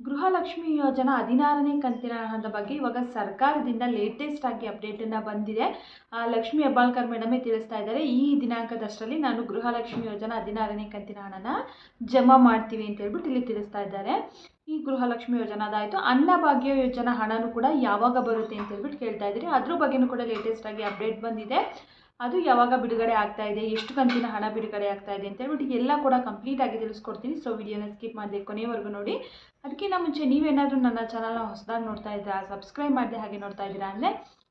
ಗೃಹಲಕ್ಷ್ಮಿ ಯೋಜನಾ ಹದಿನಾರನೇ ಕಂತಿನ ಹಣದ ಬಗ್ಗೆ ಇವಾಗ ಸರ್ಕಾರದಿಂದ ಲೇಟೆಸ್ಟ್ ಆಗಿ ಅಪ್ಡೇಟನ್ನು ಬಂದಿದೆ. ಲಕ್ಷ್ಮಿ ಹೆಬ್ಬಾಳ್ಕರ್ ಮೇಡಮೇ ತಿಳಿಸ್ತಾ ಇದ್ದಾರೆ, ಈ ದಿನಾಂಕದಷ್ಟರಲ್ಲಿ ನಾನು ಗೃಹಲಕ್ಷ್ಮಿ ಯೋಜನಾ ಹದಿನಾರನೇ ಕಂತಿನ ಹಣನ ಜಮಾ ಮಾಡ್ತೀವಿ ಅಂತ ಹೇಳ್ಬಿಟ್ಟು ಇಲ್ಲಿ ತಿಳಿಸ್ತಾ ಇದ್ದಾರೆ. ಈ ಗೃಹಲಕ್ಷ್ಮಿ ಯೋಜನಾದಾಯಿತು ಅನ್ನಭಾಗ್ಯ ಯೋಜನಾ ಹಣನೂ ಕೂಡ ಯಾವಾಗ ಬರುತ್ತೆ ಅಂತ ಹೇಳ್ಬಿಟ್ಟು ಕೇಳ್ತಾ ಇದ್ದೀರಿ. ಅದ್ರ ಬಗ್ಗೆನೂ ಕೂಡ ಲೇಟೆಸ್ಟ್ ಆಗಿ ಅಪ್ಡೇಟ್ ಬಂದಿದೆ. ಅದು ಯಾವಾಗ ಬಿಡುಗಡೆ ಆಗ್ತಾ ಇದೆ, ಎಷ್ಟು ಕಂತಿನ ಹಣ ಬಿಡುಗಡೆ ಆಗ್ತಾ ಇದೆ ಅಂತ ಹೇಳ್ಬಿಟ್ಟು ಎಲ್ಲ ಕೂಡ ಕಂಪ್ಲೀಟ್ ಆಗಿ ತಿಳಿಸ್ಕೊಡ್ತೀನಿ. ಸೊ ವಿಡಿಯೋನ ಸ್ಕಿಪ್ ಮಾಡಿದೆ ಕೊನೆವರೆಗೂ ನೋಡಿ. ಅದಕ್ಕಿಂತ ಮುಂಚೆ ನೀವೇನಾದರೂ ನನ್ನ ಚಾನಲ್ನ ಹೊಸದಾಗಿ ನೋಡ್ತಾ ಇದ್ದೀರಾ ಸಬ್ಸ್ಕ್ರೈಬ್ ಮಾಡಿದೆ ಹಾಗೆ ನೋಡ್ತಾ ಇದ್ದೀರಾ ಅಂದರೆ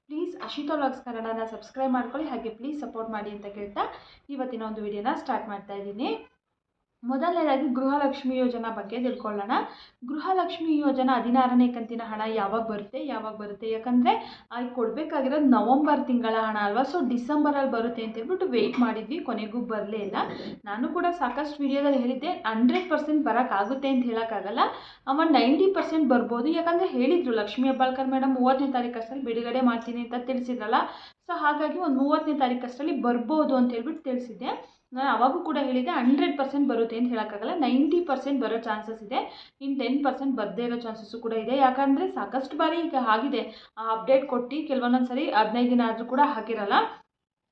ಪ್ಲೀಸ್ ಅಶಿತಾ ವ್ಲಾಗ್ಸ್ ಕನ್ನಡನ ಸಬ್ಸ್ಕ್ರೈಬ್ ಮಾಡ್ಕೊಳ್ಳಿ, ಹಾಗೆ ಪ್ಲೀಸ್ ಸಪೋರ್ಟ್ ಮಾಡಿ ಅಂತ ಕೇಳ್ತಾ ಇವತ್ತಿನ ಒಂದು ವಿಡಿಯೋನ ಸ್ಟಾರ್ಟ್ ಮಾಡ್ತಾ ಇದ್ದೀನಿ. ಮೊದಲನೇದಾಗಿ ಗೃಹಲಕ್ಷ್ಮಿ ಯೋಜನಾ ಬಗ್ಗೆ ತಿಳ್ಕೊಳ್ಳೋಣ. ಗೃಹಲಕ್ಷ್ಮಿ ಯೋಜನಾ ಹದಿನಾರನೇ ಕಂತಿನ ಹಣ ಯಾವಾಗ ಬರುತ್ತೆ ಯಾವಾಗ ಬರುತ್ತೆ? ಯಾಕಂದರೆ ಅಲ್ಲಿ ಕೊಡಬೇಕಾಗಿರೋದು ನವಂಬರ್ ತಿಂಗಳ ಹಣ ಅಲ್ವಾ? ಸೊ ಡಿಸೆಂಬರಲ್ಲಿ ಬರುತ್ತೆ ಅಂತ ಹೇಳ್ಬಿಟ್ಟು ವೆಯ್ಟ್ ಮಾಡಿದ್ವಿ, ಕೊನೆಗೂ ಬರಲೇ ಇಲ್ಲ. ನಾನು ಕೂಡ ಸಾಕಷ್ಟು ವಿಡಿಯೋದಲ್ಲಿ ಹೇಳಿದ್ದೆ, ಹಂಡ್ರೆಡ್ ಪರ್ಸೆಂಟ್ ಬರೋಕ್ಕಾಗುತ್ತೆ ಅಂತ ಹೇಳೋಕ್ಕಾಗಲ್ಲ. ಅವ ನೈಂಟಿ ಪರ್ಸೆಂಟ್ ಬರ್ಬೋದು. ಯಾಕಂದರೆ ಹೇಳಿದರು ಲಕ್ಷ್ಮೀ ಹೆಬ್ಬಾಳ್ಕರ್ ಮೇಡಮ್, ಮೂವತ್ತನೇ ತಾರೀಕು ಅಷ್ಟರಲ್ಲಿ ಬಿಡುಗಡೆ ಮಾಡ್ತೀನಿ ಅಂತ ತಿಳಿಸಿದ್ರಲ್ಲ. ಸೊ ಹಾಗಾಗಿ ಒಂದು ಮೂವತ್ತನೇ ತಾರೀಕಷ್ಟರಲ್ಲಿ ಬರ್ಬೋದು ಅಂತ ಹೇಳ್ಬಿಟ್ಟು ತಿಳಿಸಿದ್ದೆ. ನಾನು ಅವಾಗೂ ಕೂಡ ಹೇಳಿದ್ದೆ ಹಂಡ್ರೆಡ್ ಪರ್ಸೆಂಟ್ ಬರುತ್ತೆ ಅಂತ ಹೇಳೋಕ್ಕಾಗಲ್ಲ ನೈಂಟಿ ಪರ್ಸೆಂಟ್ ಬರೋ ಚಾನ್ಸಸ್ ಇದೆ ಇನ್ನು ಟೆನ್ ಪರ್ಸೆಂಟ್ ಬರದೇ ಇರೋ ಚಾನ್ಸಸ್ಸು ಕೂಡ ಇದೆ. ಯಾಕಂದರೆ ಸಾಕಷ್ಟು ಬಾರಿ ಈಗ ಆಗಿದೆ. ಆ ಅಪ್ಡೇಟ್ ಕೊಟ್ಟು ಕೆಲವೊಂದೊಂದು ಸರಿ ಹದಿನೈದು ದಿನ ಆದರೂ ಕೂಡ ಹಾಕಿರಲ್ಲ.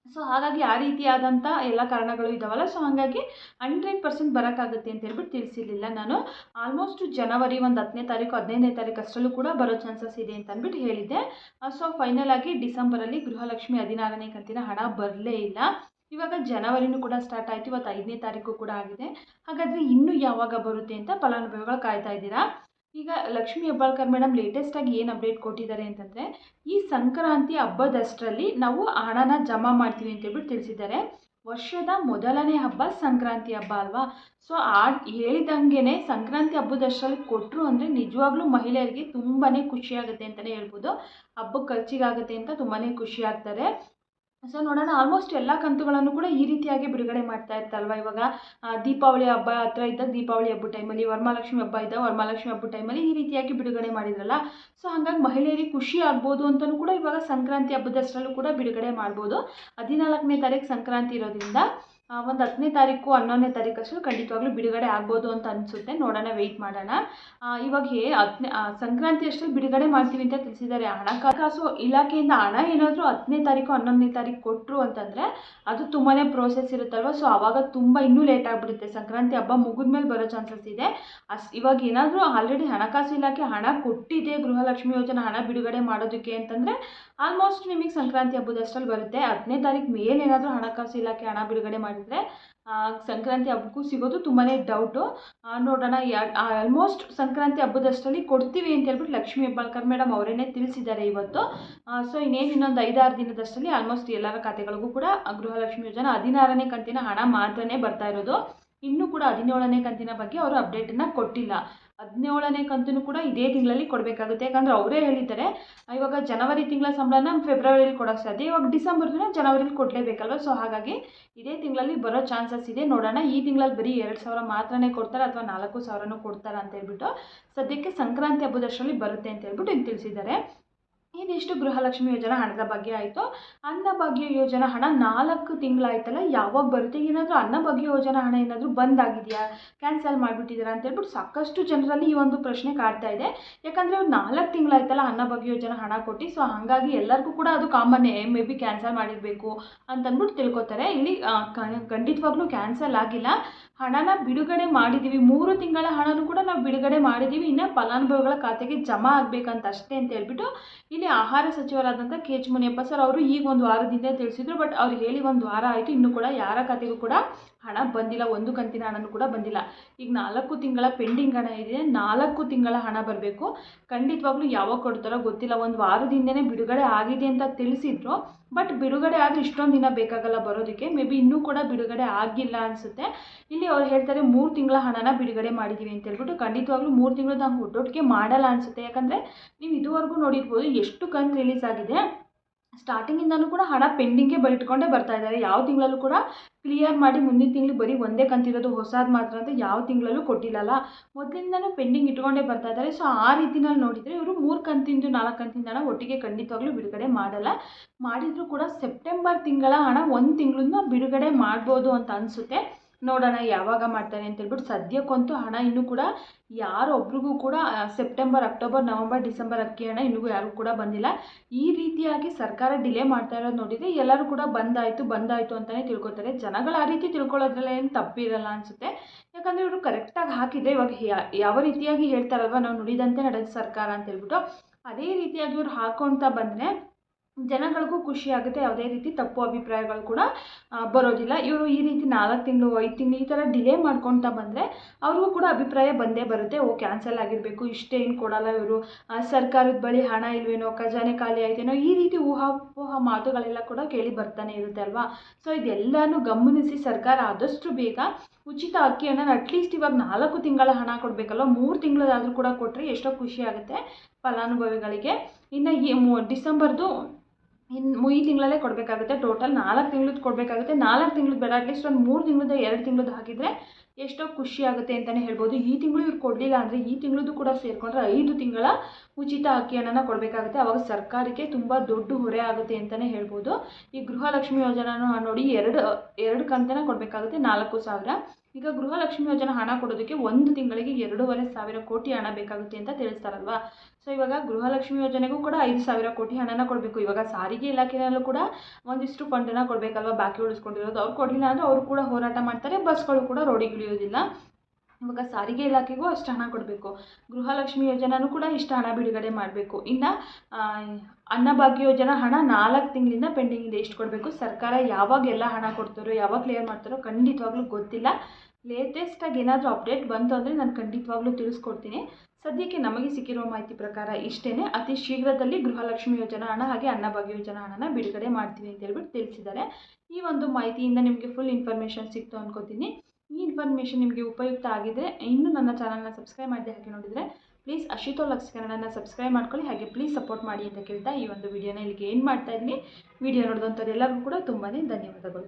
ಸೊ ಹಾಗಾಗಿ ಆ ರೀತಿಯಾದಂಥ ಎಲ್ಲ ಕಾರಣಗಳು ಇದ್ದಾವಲ್ಲ ಸೊ ಹಾಗಾಗಿ ಹಂಡ್ರೆಡ್ ಪರ್ಸೆಂಟ್ ಬರೋಕ್ಕಾಗುತ್ತೆ ಅಂತ ಹೇಳ್ಬಿಟ್ಟು ತಿಳಿಸಿರಲಿಲ್ಲ ನಾನು. ಆಲ್ಮೋಸ್ಟ್ ಜನವರಿ ಒಂದು ಹತ್ತನೇ ತಾರೀಕು, ಹದಿನೈದನೇ ತಾರೀಕು ಅಷ್ಟರಲ್ಲೂ ಕೂಡ ಬರೋ ಚಾನ್ಸಸ್ ಇದೆ ಅಂತ ಅಂದ್ಬಿಟ್ಟು ಹೇಳಿದ್ದೆ. ಸೊ ಫೈನಲ್ ಆಗಿ ಡಿಸೆಂಬರಲ್ಲಿ ಗೃಹಲಕ್ಷ್ಮಿ ಹದಿನಾರನೇ ಕಂತಿನ ಹಣ ಬರಲೇ ಇಲ್ಲ. ಇವಾಗ ಜನವರಿನೂ ಕೂಡ ಸ್ಟಾರ್ಟ್ ಆಯಿತು, ಇವತ್ತು ಐದನೇ ತಾರೀಕು ಕೂಡ ಆಗಿದೆ. ಹಾಗಾದರೆ ಇನ್ನೂ ಯಾವಾಗ ಬರುತ್ತೆ ಅಂತ ಫಲಾನುಭವಿಗಳು ಕಾಯ್ತಾ ಇದ್ದೀರಾ? ಈಗ ಲಕ್ಷ್ಮೀ ಹೆಬ್ಬಾಳ್ಕರ್ ಮೇಡಮ್ ಲೇಟೆಸ್ಟಾಗಿ ಏನು ಅಪ್ಡೇಟ್ ಕೊಟ್ಟಿದ್ದಾರೆ ಅಂತಂದರೆ, ಈ ಸಂಕ್ರಾಂತಿ ಹಬ್ಬದಷ್ಟರಲ್ಲಿ ನಾವು ಹಣನ ಜಮಾ ಮಾಡ್ತೀವಿ ಅಂತ ಹೇಳ್ಬಿಟ್ಟು ತಿಳಿಸಿದ್ದಾರೆ. ವರ್ಷದ ಮೊದಲನೇ ಹಬ್ಬ ಸಂಕ್ರಾಂತಿ ಹಬ್ಬ ಅಲ್ವಾ? ಸೊ ಆ ಹೇಳಿದಂಗೆ ಸಂಕ್ರಾಂತಿ ಹಬ್ಬದಷ್ಟರಲ್ಲಿ ಕೊಟ್ಟರು ಅಂದರೆ ನಿಜವಾಗ್ಲೂ ಮಹಿಳೆಯರಿಗೆ ತುಂಬಾ ಖುಷಿಯಾಗುತ್ತೆ ಅಂತಲೇ ಹೇಳ್ಬೋದು. ಹಬ್ಬಕ್ಕೆ ಖರ್ಚಿಗಾಗುತ್ತೆ ಅಂತ ತುಂಬಾ ಖುಷಿ ಆಗ್ತಾರೆ. ಸೊ ನೋಡೋಣ ಆಲ್ಮೋಸ್ಟ್ ಎಲ್ಲ ಕಂತುಗಳನ್ನು ಕೂಡ ಈ ರೀತಿಯಾಗಿ ಬಿಡುಗಡೆ ಮಾಡ್ತಾ ಇರ್ತಲ್ವ ಇವಾಗ? ದೀಪಾವಳಿ ಹಬ್ಬ ಹತ್ರ ಇದ್ದಾಗ ದೀಪಾವಳಿ ಹಬ್ಬ ಟೈಮಲ್ಲಿ ವರಮಹಾಲಕ್ಷ್ಮಿ ಹಬ್ಬ ಇದ್ದಾಗ ವರಮಹಾಲಕ್ಷ್ಮಿ ಹಬ್ಬ ಟೈಮಲ್ಲಿ ಈ ರೀತಿಯಾಗಿ ಬಿಡುಗಡೆ ಮಾಡಿದ್ರಲ್ಲ? ಸೊ ಹಾಗಾಗಿ ಮಹಿಳೆಯರಿಗೆ ಖುಷಿ ಆಗ್ಬೋದು ಅಂತಲೂ ಕೂಡ ಇವಾಗ ಸಂಕ್ರಾಂತಿ ಹಬ್ಬದಷ್ಟರಲ್ಲೂ ಕೂಡ ಬಿಡುಗಡೆ ಮಾಡ್ಬೋದು. ಹದಿನಾಲ್ಕನೇ ತಾರೀಕು ಸಂಕ್ರಾಂತಿ ಇರೋದ್ರಿಂದ ಒಂದು ಹತ್ತನೇ ತಾರೀಕು, ಹನ್ನೊಂದನೇ ತಾರೀಕು ಅಷ್ಟು ಖಂಡಿತವಾಗ್ಲೂ ಬಿಡುಗಡೆ ಆಗ್ಬೋದು ಅಂತ ಅನಿಸುತ್ತೆ. ನೋಡೋಣ ವೆಯ್ಟ್ ಮಾಡೋಣ. ಇವಾಗ ಹೇ ಹತ್ತನೇ ಸಂಕ್ರಾಂತಿ ಅಷ್ಟರಲ್ಲಿ ಬಿಡುಗಡೆ ಮಾಡ್ತೀವಿ ಅಂತ ತಿಳಿಸಿದ್ದಾರೆ. ಹಣಕಾಸು ಇಲಾಖೆಯಿಂದ ಹಣ ಏನಾದರೂ ಹತ್ತನೇ ತಾರೀಕು, ಹನ್ನೊಂದನೇ ತಾರೀಕು ಕೊಟ್ಟರು ಅಂತಂದರೆ ಅದು ತುಂಬಾ ಪ್ರೋಸೆಸ್ ಇರುತ್ತಲ್ವ? ಸೊ ಆವಾಗ ತುಂಬ ಇನ್ನೂ ಲೇಟ್ ಆಗಿಬಿಡುತ್ತೆ. ಸಂಕ್ರಾಂತಿ ಹಬ್ಬ ಮುಗಿದ್ಮೇಲೆ ಬರೋ ಚಾನ್ಸಸ್ ಇದೆ. ಅಸ್, ಇವಾಗ ಏನಾದರೂ ಆಲ್ರೆಡಿ ಹಣಕಾಸು ಇಲಾಖೆ ಹಣ ಕೊಟ್ಟಿದೆ, ಗೃಹಲಕ್ಷ್ಮಿ ಯೋಜನೆ ಹಣ ಬಿಡುಗಡೆ ಮಾಡೋದಕ್ಕೆ ಅಂತಂದರೆ ಆಲ್ಮೋಸ್ಟ್ ನಿಮಗೆ ಸಂಕ್ರಾಂತಿ ಹಬ್ಬದ ಅಷ್ಟರಲ್ಲಿ ಬರುತ್ತೆ. ಹತ್ತನೇ ತಾರೀಕು ಮೇಲೆ ಏನಾದರೂ ಹಣಕಾಸು ಇಲಾಖೆ ಹಣ ಬಿಡುಗಡೆ ಮಾಡಿದರೆ ಸಂಕ್ರಾಂತಿ ಹಬ್ಬಕ್ಕೂ ಸಿಗೋದು ತುಂಬಾ ಡೌಟು ನೋಡೋಣ ಆಲ್ಮೋಸ್ಟ್ ಸಂಕ್ರಾಂತಿ ಹಬ್ಬದಷ್ಟರಲ್ಲಿ ಕೊಡ್ತೀವಿ ಅಂತ ಹೇಳ್ಬಿಟ್ಟು ಲಕ್ಷ್ಮೀ ಹೆಬ್ಬಾಳ್ಕರ್ ಮೇಡಮ್ ಅವರೇನೆ ತಿಳಿಸಿದ್ದಾರೆ ಇವತ್ತು. ಸೊ ಇನ್ನೇನು ಇನ್ನೊಂದು ಐದಾರು ದಿನದಷ್ಟರಲ್ಲಿ ಆಲ್ಮೋಸ್ಟ್ ಎಲ್ಲರ ಖಾತೆಗಳಿಗೂ ಕೂಡ ಗೃಹಲಕ್ಷ್ಮಿ ಯೋಜನೆ ಹದಿನಾರನೇ ಕಂತಿನ ಹಣ ಮಾತ್ರನೇ ಬರ್ತಾ ಇರೋದು. ಇನ್ನೂ ಕೂಡ ಹದಿನೇಳನೇ ಕಂತಿನ ಬಗ್ಗೆ ಅವರು ಅಪ್ಡೇಟನ್ನು ಕೊಟ್ಟಿಲ್ಲ. ಹದಿನೇಳನೇ ಕಂತನ್ನು ಕೂಡ ಇದೇ ತಿಂಗಳಲ್ಲಿ ಕೊಡಬೇಕಾಗುತ್ತೆ. ಯಾಕಂದರೆ ಅವರೇ ಹೇಳಿದ್ದಾರೆ ಇವಾಗ ಜನವರಿ ತಿಂಗಳ ಸಂಬಳನ ಫೆಬ್ರವರಿಲಿ ಕೊಡೋಕ್ಕೆ ಸಾಧ್ಯ. ಇವಾಗ ಡಿಸೆಂಬರ್ನ ಜನವರಿಲಿ ಕೊಡಲೇಬೇಕಲ್ವ? ಸೊ ಹಾಗಾಗಿ ಇದೇ ತಿಂಗಳಲ್ಲಿ ಬರೋ ಚಾನ್ಸಸ್ ಇದೆ. ನೋಡೋಣ, ಈ ತಿಂಗಳಲ್ಲಿ ಬರೀ ಎರಡು ಸಾವಿರ ಮಾತ್ರನೇ ಕೊಡ್ತಾರೆ ಅಥವಾ ನಾಲ್ಕು ಸಾವಿರನೂ ಕೊಡ್ತಾರೆ ಅಂತ ಹೇಳ್ಬಿಟ್ಟು ಸದ್ಯಕ್ಕೆ ಸಂಕ್ರಾಂತಿ ಹಬ್ಬದಷ್ಟರಲ್ಲಿ ಬರುತ್ತೆ ಅಂತ ಹೇಳ್ಬಿಟ್ಟು ಇಲ್ಲಿ ತಿಳಿಸಿದ್ದಾರೆ. ಇದಿಷ್ಟು ಗೃಹಲಕ್ಷ್ಮಿ ಯೋಜನೆ ಹಣದ ಬಗ್ಗೆ ಆಯಿತು ಅನ್ನಭಾಗ್ಯ ಯೋಜನಾ ಹಣ ನಾಲ್ಕು ತಿಂಗಳಾಯ್ತಲ್ಲ, ಯಾವಾಗ ಬರುತ್ತೆ? ಏನಾದರೂ ಅನ್ನಭಾಗ್ಯ ಯೋಜನಾ ಹಣ ಏನಾದರೂ ಬಂದಾಗಿದೆಯಾ? ಕ್ಯಾನ್ಸಲ್ ಮಾಡಿಬಿಟ್ಟಿದ್ದೀರಾ ಅಂತ ಹೇಳ್ಬಿಟ್ಟು ಸಾಕಷ್ಟು ಜನರಲ್ಲಿ ಈ ಒಂದು ಪ್ರಶ್ನೆ ಕಾಡ್ತಾ ಇದೆ. ಯಾಕಂದರೆ ಅವ್ರು ನಾಲ್ಕು ತಿಂಗಳಾಯ್ತಲ್ಲ ಅನ್ನಭಾಗ್ಯ ಯೋಜನಾ ಹಣ ಕೊಟ್ಟು ಸೊ ಹಾಗಾಗಿ ಎಲ್ಲರಿಗೂ ಕೂಡ ಅದು ಕಾಮನ್ನೇ ಮೇ ಬಿ ಕ್ಯಾನ್ಸಲ್ ಮಾಡಿರಬೇಕು ಅಂತಂದ್ಬಿಟ್ಟು ತಿಳ್ಕೊತಾರೆ. ಇಲ್ಲಿ ಖಂಡಿತವಾಗ್ಲೂ ಕ್ಯಾನ್ಸಲ್ ಆಗಿಲ್ಲ. ಹಣನ ಬಿಡುಗಡೆ ಮಾಡಿದ್ದೀವಿ ಮೂರು ತಿಂಗಳ ಹಣನೂ ಕೂಡ ನಾವು ಬಿಡುಗಡೆ ಮಾಡಿದ್ದೀವಿ ಇನ್ನು ಫಲಾನುಭವಿಗಳ ಖಾತೆಗೆ ಜಮಾ ಆಗಬೇಕಂತ ಅಷ್ಟೇ ಅಂತ ಹೇಳ್ಬಿಟ್ಟು, ಇಲ್ಲಿ ಆಹಾರ ಸಚಿವರಾದಂಥ ಕೆ ಎಚ್ ಮುನಿಯಪ್ಪ ಸರ್, ಅವರು ಈಗ ಒಂದು ವಾರದಿಂದ ತಿಳಿಸಿದ್ರು, ಬಟ್ ಅವ್ರು ಹೇಳಿ ಒಂದು ವಾರ ಆಯಿತು, ಇನ್ನೂ ಕೂಡ ಯಾರ ಖಾತೆಗೂ ಕೂಡ ಹಣ ಬಂದಿಲ್ಲ, ಒಂದು ಕಂತಿನ ಹಣನೂ ಕೂಡ ಬಂದಿಲ್ಲ. ಈಗ ನಾಲ್ಕು ತಿಂಗಳ ಪೆಂಡಿಂಗ್ ಹಣ ಇದೆ, ನಾಲ್ಕು ತಿಂಗಳ ಹಣ ಬರಬೇಕು. ಖಂಡಿತವಾಗ್ಲೂ ಯಾವಾಗ ಕೊಡ್ತಾರೋ ಗೊತ್ತಿಲ್ಲ, ಒಂದು ವಾರದಿಂದನೇ ಬಿಡುಗಡೆ ಆಗಿದೆ ಅಂತ ತಿಳಿಸಿದ್ರು. ಬಟ್ ಬಿಡುಗಡೆ ಆದರೆ ಇಷ್ಟೊಂದು ದಿನ ಬೇಕಾಗಲ್ಲ ಬರೋದಕ್ಕೆ. ಮೇ ಬಿ ಇನ್ನೂ ಕೂಡ ಬಿಡುಗಡೆ ಆಗಿಲ್ಲ ಅನಿಸುತ್ತೆ. ಇಲ್ಲಿ ಅವ್ರು ಹೇಳ್ತಾರೆ, ಮೂರು ತಿಂಗಳ ಹಣನ ಬಿಡುಗಡೆ ಮಾಡಿದ್ದೀವಿ ಅಂತ ಹೇಳ್ಬಿಟ್ಟು ಖಂಡಿತವಾಗ್ಲೂ ಮೂರು ತಿಂಗಳು ನಾವು ಒಟ್ಟೊಟ್ಟಿಗೆ ಮಾಡಲ್ಲ ಅನಿಸುತ್ತೆ. ಯಾಕಂದರೆ ನೀವು ಇದುವರೆಗೂ ನೋಡಿರ್ಬೋದು ಎಷ್ಟು ಕಂತು ರಿಲೀಸ್ ಆಗಿದೆ. ಸ್ಟಾರ್ಟಿಂಗಿಂದನೂ ಕೂಡ ಹಣ ಪೆಂಡಿಂಗೇ ಇಟ್ಕೊಂಡೇ ಬರ್ತಾ ಇದ್ದಾರೆ. ಯಾವ ತಿಂಗಳಲ್ಲೂ ಕೂಡ ಕ್ಲಿಯರ್ ಮಾಡಿ ಮುಂದಿನ ತಿಂಗಳು ಬರೀ ಒಂದೇ ಕಂತಿರೋದು ಹೊಸದು ಮಾತ್ರ ಅಂತ ಯಾವ ತಿಂಗಳಲ್ಲೂ ಕೊಟ್ಟಿಲ್ಲಲ್ಲ. ಮೊದಲಿಂದನೂ ಪೆಂಡಿಂಗ್ ಇಟ್ಕೊಂಡೇ ಬರ್ತಾ ಇದ್ದಾರೆ. ಸೊ ಆ ರೀತಿನಲ್ಲಿ ನೋಡಿದರೆ ಇವರು ಮೂರು ಕಂತಿಂದು ನಾಲ್ಕು ಕಂತಿಂದ ಹಣ ಒಟ್ಟಿಗೆ ಖಂಡಿತವಾಗ್ಲೂ ಬಿಡುಗಡೆ ಮಾಡಲ್ಲ. ಮಾಡಿದರೂ ಕೂಡ ಸೆಪ್ಟೆಂಬರ್ ತಿಂಗಳ ಹಣ ಒಂದು ತಿಂಗಳನ್ನ ಬಿಡುಗಡೆ ಮಾಡ್ಬೋದು ಅಂತ ಅನಿಸುತ್ತೆ. ನೋಡೋಣ, ಯಾವಾಗ ಮಾಡ್ತಾರೆ ಅಂತ ಹೇಳ್ಬಿಟ್ಟು ಸದ್ಯಕ್ಕಂತೂ ಹಣ ಇನ್ನೂ ಕೂಡ ಯಾರೊಬ್ರಿಗೂ ಕೂಡ ಸೆಪ್ಟೆಂಬರ್ ಅಕ್ಟೋಬರ್ ನವಂಬರ್ ಡಿಸೆಂಬರ್ ಅಕ್ಕಿ ಹಣ ಇನ್ನೂ ಯಾರಿಗೂ ಕೂಡ ಬಂದಿಲ್ಲ. ಈ ರೀತಿಯಾಗಿ ಸರ್ಕಾರ ಡಿಲೇ ಮಾಡ್ತಾ ಇರೋದು ನೋಡಿದರೆ ಎಲ್ಲರೂ ಕೂಡ ಬಂದಾಯಿತು ಬಂದಾಯಿತು ಅಂತಲೇ ತಿಳ್ಕೊತಾರೆ. ಜನಗಳು ಆ ರೀತಿ ತಿಳ್ಕೊಳ್ಳೋದ್ರಲ್ಲ ಏನು ತಪ್ಪಿರಲ್ಲ ಅನಿಸುತ್ತೆ. ಯಾಕಂದರೆ ಇವರು ಕರೆಕ್ಟಾಗಿ ಹಾಕಿದರೆ ಇವಾಗ ಯಾವ ರೀತಿಯಾಗಿ ಹೇಳ್ತಾರಲ್ವ, ನಾವು ನುಡಿದಂತೆ ನಡೆದ ಸರ್ಕಾರ ಅಂತ ಹೇಳ್ಬಿಟ್ಟು ಅದೇ ರೀತಿಯಾಗಿ ಇವ್ರು ಹಾಕೊಳ್ತಾ ಬಂದರೆ ಜನಗಳಿಗೂ ಖುಷಿ ಆಗುತ್ತೆ. ಯಾವುದೇ ರೀತಿ ತಪ್ಪು ಅಭಿಪ್ರಾಯಗಳು ಕೂಡ ಬರೋದಿಲ್ಲ. ಇವರು ಈ ರೀತಿ ನಾಲ್ಕು ತಿಂಗಳು, ಐದು ತಿಂಗಳು ಈ ಥರ ಡಿಲೇ ಮಾಡ್ಕೊಳ್ತಾ ಬಂದರೆ ಅವ್ರಿಗೂ ಕೂಡ ಅಭಿಪ್ರಾಯ ಬಂದೇ ಬರುತ್ತೆ. ಓ ಕ್ಯಾನ್ಸಲ್ ಆಗಿರಬೇಕು, ಇಷ್ಟೇನು ಕೊಡಲ್ಲ ಇವರು. ಸರ್ಕಾರದ ಬಳಿ ಹಣ ಇಲ್ವೇನೋ, ಖಜಾನೆ ಖಾಲಿ ಆಯ್ತೇನೋ, ಈ ರೀತಿ ಊಹಾಪೋಹ ಮಾತುಗಳೆಲ್ಲ ಕೂಡ ಕೇಳಿ ಬರ್ತಾನೆ ಇರುತ್ತೆ ಅಲ್ವಾ? ಸೊ ಇದೆಲ್ಲನೂ ಗಮನಿಸಿ ಸರ್ಕಾರ ಆದಷ್ಟು ಬೇಗ ಉಚಿತ ಅಕ್ಕಿಯನ್ನು ಅಟ್ಲೀಸ್ಟ್ ಇವಾಗ ನಾಲ್ಕು ತಿಂಗಳ ಹಣ ಕೊಡಬೇಕಲ್ವ? ಮೂರು ತಿಂಗಳಾದರೂ ಕೂಡ ಕೊಟ್ಟರೆ ಎಷ್ಟೋ ಖುಷಿ ಆಗುತ್ತೆ ಫಲಾನುಭವಿಗಳಿಗೆ. ಇನ್ನು ಈ ಡಿಸೆಂಬರ್ದು ಇನ್ನು ಈ ತಿಂಗಳಲ್ಲೇ ಕೊಡಬೇಕಾಗುತ್ತೆ. ಟೋಟಲ್ ನಾಲ್ಕು ತಿಂಗ್ಳದ್ದು ಕೊಡಬೇಕಾಗುತ್ತೆ. ನಾಲ್ಕು ತಿಂಗಳದ್ದು ಬೇಡ ಅಟ್ಲೀಸ್ಟ್ ಒಂದು ಮೂರು ತಿಂಗಳದ್ದು ಎರಡು ತಿಂಗಳದ್ದು ಹಾಕಿದರೆ ಎಷ್ಟೋ ಖುಷಿ ಆಗುತ್ತೆ ಅಂತಲೇ ಹೇಳ್ಬೋದು. ಈ ತಿಂಗಳು ಇವ್ರು ಕೊಡಲಿಲ್ಲ ಅಂದರೆ ಈ ತಿಂಗಳದ್ದು ಕೂಡ ಸೇರಿಕೊಂಡ್ರೆ ಐದು ತಿಂಗಳ ಉಚಿತ ಅಕ್ಕಿ ಹಣನ ಕೊಡಬೇಕಾಗುತ್ತೆ. ಅವಾಗ ಸರ್ಕಾರಕ್ಕೆ ತುಂಬ ದೊಡ್ಡ ಹೊರೆ ಆಗುತ್ತೆ ಅಂತಲೇ ಹೇಳ್ಬೋದು. ಈ ಗೃಹಲಕ್ಷ್ಮಿ ಯೋಜನೆನೂ ನೋಡಿ ಎರಡು ಎರಡು ಕಂತನ ಕೊಡಬೇಕಾಗುತ್ತೆ, ನಾಲ್ಕು ಸಾವಿರ. ಈಗ ಗೃಹಲಕ್ಷ್ಮಿ ಯೋಜನೆ ಹಣ ಕೊಡೋದಕ್ಕೆ ಒಂದು ತಿಂಗಳಿಗೆ ಎರಡೂವರೆ ಸಾವಿರ ಕೋಟಿ ಹಣ ಬೇಕಾಗುತ್ತೆ ಅಂತ ತಿಳಿಸ್ತಾರಲ್ವಾ? ಸೊ ಇವಾಗ ಗೃಹಲಕ್ಷ್ಮಿ ಯೋಜನೆಗೂ ಕೂಡ ಐದು ಸಾವಿರ ಕೋಟಿ ಹಣನ ಕೊಡಬೇಕು. ಇವಾಗ ಸಾರಿಗೆ ಇಲಾಖೆನಲ್ಲೂ ಕೂಡ ಒಂದಿಷ್ಟು ಫಂಡನ್ನು ಕೊಡಬೇಕಲ್ವ? ಬಾಕಿ ಉಳಿಸ್ಕೊಂಡಿರೋದು ಅವ್ರು ಕೊಡಲಿಲ್ಲ ಅಂದರೆ ಅವರು ಕೂಡ ಹೋರಾಟ ಮಾಡ್ತಾರೆ, ಬಸ್ಗಳು ಕೂಡ ರೋಡಿಗೆ ಇಳಿಯೋದಿಲ್ಲ. ಇವಾಗ ಸಾರಿಗೆ ಇಲಾಖೆಗೂ ಅಷ್ಟು ಹಣ ಕೊಡಬೇಕು. ಗೃಹಲಕ್ಷ್ಮಿ ಯೋಜನೆನೂ ಕೂಡ ಇಷ್ಟು ಹಣ ಬಿಡುಗಡೆ ಮಾಡಬೇಕು. ಇನ್ನು ಅನ್ನಭಾಗ್ಯ ಯೋಜನಾ ಹಣ ನಾಲ್ಕು ತಿಂಗಳಿಂದ ಪೆಂಡಿಂಗ್ ಇದೆ. ಎಷ್ಟು ಕೊಡಬೇಕು. ಸರ್ಕಾರ ಯಾವಾಗ ಎಲ್ಲ ಹಣ ಕೊಡ್ತಾರೋ, ಯಾವಾಗ ಕ್ಲಿಯರ್ ಮಾಡ್ತಾರೋ ಖಂಡಿತವಾಗ್ಲೂ ಗೊತ್ತಿಲ್ಲ. ಲೇಟೆಸ್ಟಾಗಿ ಏನಾದರೂ ಅಪ್ಡೇಟ್ ಬಂತು ಅಂದರೆ ನಾನು ಖಂಡಿತವಾಗ್ಲೂ ತಿಳಿಸ್ಕೊಡ್ತೀನಿ. ಸದ್ಯಕ್ಕೆ ನಮಗೆ ಸಿಕ್ಕಿರೋ ಮಾಹಿತಿ ಪ್ರಕಾರ ಇಷ್ಟೇ ಅತಿ ಶೀಘ್ರದಲ್ಲಿ ಗೃಹಲಕ್ಷ್ಮಿ ಯೋಜನಾ ಹಣ ಹಾಗೆ ಅನ್ನಭಾಗ್ಯ ಯೋಜನಾ ಹಣನ ಬಿಡುಗಡೆ ಮಾಡ್ತೀನಿ ಅಂತ ಹೇಳ್ಬಿಟ್ಟು ತಿಳಿಸಿದ್ದಾರೆ. ಈ ಒಂದು ಮಾಹಿತಿಯಿಂದ ನಿಮಗೆ ಫುಲ್ ಇನ್ಫಾರ್ಮೇಷನ್ ಸಿಕ್ತು ಅನ್ಕೋತೀನಿ. ಈ ಇನ್ಫಾರ್ಮೇಷನ್ ನಿಮಗೆ ಉಪಯುಕ್ತ ಆಗಿದೆ. ಇನ್ನೂ ನನ್ನ ಚಾನಲ್ನ ಸಬ್ಸ್ಕ್ರೈಬ್ ಮಾಡಿದೆ ಹಾಗೆ ನೋಡಿದರೆ ಪ್ಲೀಸ್ ಅಶಿತೋ ಲಕ್ಸ್ ಸಬ್ಸ್ಕ್ರೈಬ್ ಮಾಡ್ಕೊಳ್ಳಿ. ಹಾಗೆ ಪ್ಲೀಸ್ ಸಪೋರ್ಟ್ ಮಾಡಿ ಅಂತ ಕೇಳ್ತಾ ಈ ಒಂದು ವಿಡಿಯೋನ ಇಲ್ಲಿಗೆ ಏನು ಮಾಡ್ತಾ ಇದ್ದೀನಿ. ವಿಡಿಯೋ ನೋಡಿದಂಥದ್ದು ಎಲ್ಲರಿಗೂ ಕೂಡ ತುಂಬಾ ಧನ್ಯವಾದಗಳು.